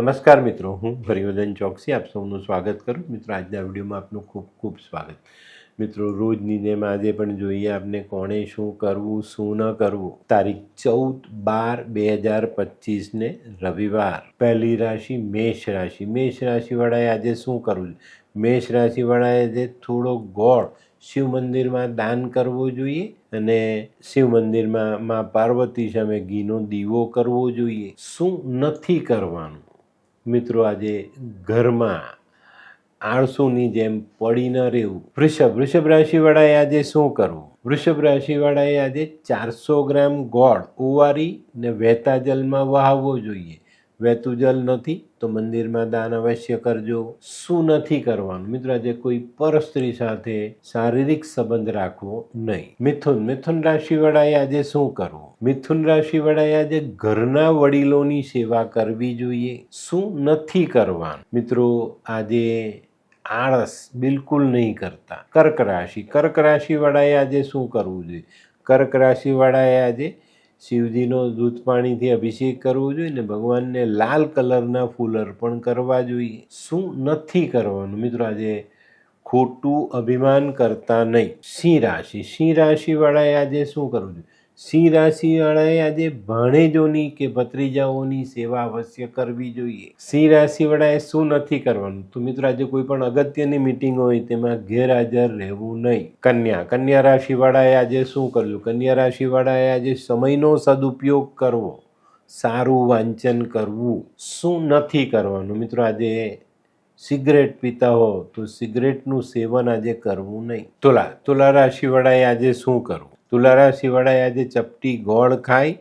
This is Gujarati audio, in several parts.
નમસ્કાર મિત્રો, હું હરિવર્ધન ચોકસી આપ સૌનું સ્વાગત કરું. મિત્રો, આજના વિડીયોમાં આપનું ખૂબ ખૂબ સ્વાગત. મિત્રો, રોજની જેમ આજે પણ જોઈએ આપને કોણે શું કરવું, શું ન કરવું. તારીખ ચૌદ બાર બે હજાર પચીસને રવિવાર. પહેલી રાશિ મેષ રાશિ. મેષ રાશિવાળાએ આજે શું કરવું મેષ રાશિવાળાએ આજે થોડો ગોળ શિવ મંદિરમાં દાન કરવું જોઈએ અને શિવ મંદિરમાં માં પાર્વતી સામે ઘીનો દીવો કરવો જોઈએ. શું નથી કરવાનું? મિત્રો, આજે ઘરમાં આળસુની જેમ પડી ન રહેવું. વૃષભ વૃષભ રાશિવાળાએ આજે શું કરવું? વૃષભ રાશિવાળાએ આજે ચારસો ગ્રામ ગોળ ઉવારી ને વહેતા જલમાં વહાવવો જોઈએ. વહેતું જલ નથી, તો મંદિરમાં દાન અવશ્ય કરજો. શું નથી કરવાનું? મિત્રો, આજે કોઈ પરસ્ત્રી સાથે શારીરિક સંબંધ રાખવો નહીં. મિથુન મિથુન રાશિવાળાએ આજે શું કરવું? મિથુન રાશિવાળાએ આજે ઘરના વડીલોની સેવા કરવી જોઈએ. શું નથી કરવાનું? મિત્રો, આજે આળસ બિલકુલ નહીં કરતા. કર્ક રાશિ, કર્ક રાશિવાળાએ આજે શું કરવું જોઈએ? કર્ક રાશિવાળાએ આજે શિવજીનો દૂધ પાણીથી અભિષેક કરવો જોઈએ ને ભગવાનને લાલ કલરના ફૂલ અર્પણ કરવા જોઈએ. શું નથી કરવાનું? મિત્રો, આજે ખોટું અભિમાન કરતા નહીં. સિંહ રાશિ. સિંહ રાશિવાળાએ આજે શું કરવું જોઈએ? સિંહ રાશિવાળાએ આજે ભાણેજોની કે ભત્રીજાઓની સેવા અવશ્ય કરવી જોઈએ. સિંહ રાશિવાળાએ શું નથી કરવાનું? તો મિત્રો, આજે કોઈ પણ અગત્યની મિટિંગ હોય તેમાં ગેરહાજર રહેવું નહીં. કન્યા. કન્યા રાશિવાળાએ આજે શું કર્યું? કન્યા રાશિવાળાએ આજે સમયનો સદુપયોગ કરવો. સારું વાંચન કરવું. શું નથી કરવાનું? મિત્રો, આજે સિગરેટ પીતા હો તો સિગરેટનું સેવન આજે કરવું નહીં. તુલા. તુલા રાશિવાળાએ આજે શું કરવું તુલા શિવાળાએ આજે ચપટી ગોળ ખાઈ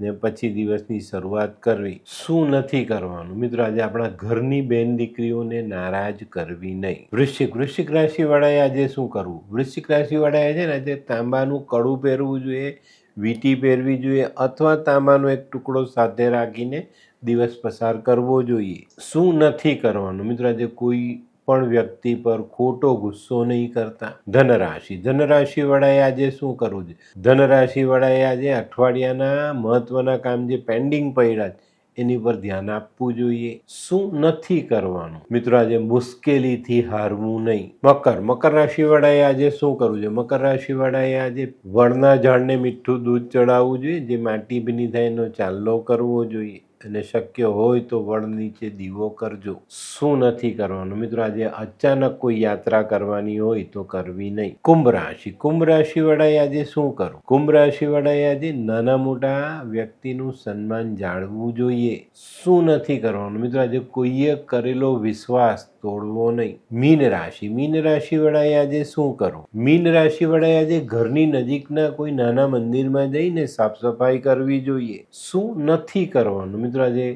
ને પછી દિવસની શરૂઆત કરવી. શું નથી કરવાનું? મિત્રો, આજે આપણા ઘરની બેન દીકરીઓને નારાજ કરવી નહીં. વૃશ્ચિક વૃશ્ચિક રાશિવાળાએ આજે શું કરવું? વૃશ્ચિક રાશિવાળાએ છે ને આજે તાંબાનું કડું પહેરવું જોઈએ, વીંટી પહેરવી જોઈએ અથવા તાંબાનો એક ટુકડો સાથે રાખીને દિવસ પસાર કરવો જોઈએ. શું નથી કરવાનું? મિત્રો, આજે કોઈ પણ વ્યક્તિ પર ખોટો ગુસ્સો નહીં કરતા. ધનરાશિ. ધનરાશિવાળાએ આજે શું કરવું છે? ધનરાશિવાળાએ આજે અઠવાડિયાના મહત્વના કામ જે પેન્ડિંગ પડ્યા છે, એની પર ધ્યાન આપવું જોઈએ. શું નથી કરવાનું? મિત્રો, આજે મુશ્કેલીથી હારવું નહીં. મકર. મકર રાશિવાળાએ આજે શું કરવું છે? મકર રાશિવાળાએ આજે વળના ઝાડને મીઠું દૂધ ચડાવવું જોઈએ, જે માટી ભીની થાય એનો ચાલ્લો કરવો જોઈએ. અને શક્ય હોય તો વડ નીચે દીવો કરજો. શું નથી કરવાનું? મિત્રો, આજે અચાનક કોઈ યાત્રા કરવાની હોય તો કરવી નહીં. કુંભ રાશિ. કુંભ રાશિવાળાએ આજે શું કરવું? કુંભ રાશિવાળાએ આજે નાના મોટા વ્યક્તિનું સન્માન જાળવવું જોઈએ. શું નથી કરવાનું? મિત્રો, આજે કોઈએ કરેલો વિશ્વાસ તોડવો નહીં. મીન રાશિ. મીન રાશિવાળાએ આજે શું કરવું મીન રાશિવાળાએ આજે ઘરની નજીકના કોઈ નાના મંદિરમાં જઈને સાફ સફાઈ કરવી જોઈએ. શું નથી કરવાનું? મિત્રો, આજે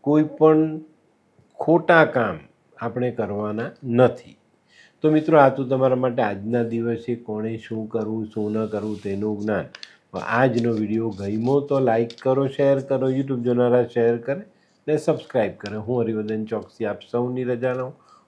કોઈ પણ ખોટા કામ આપણે કરવાના નથી. તો મિત્રો, આ તો તમારા માટે આજના દિવસે કોણે શું કરવું, શું ન કરવું તેનું જ્ઞાન. આજનો વીડિયો ગમ્યો તો લાઇક કરો, શેર કરો, યુટ્યુબ જોનારા શેર કરે ને સબસ્ક્રાઈબ કરે. હું હરિવર્ધન ચોકસી આપ સૌની રજા લઉં.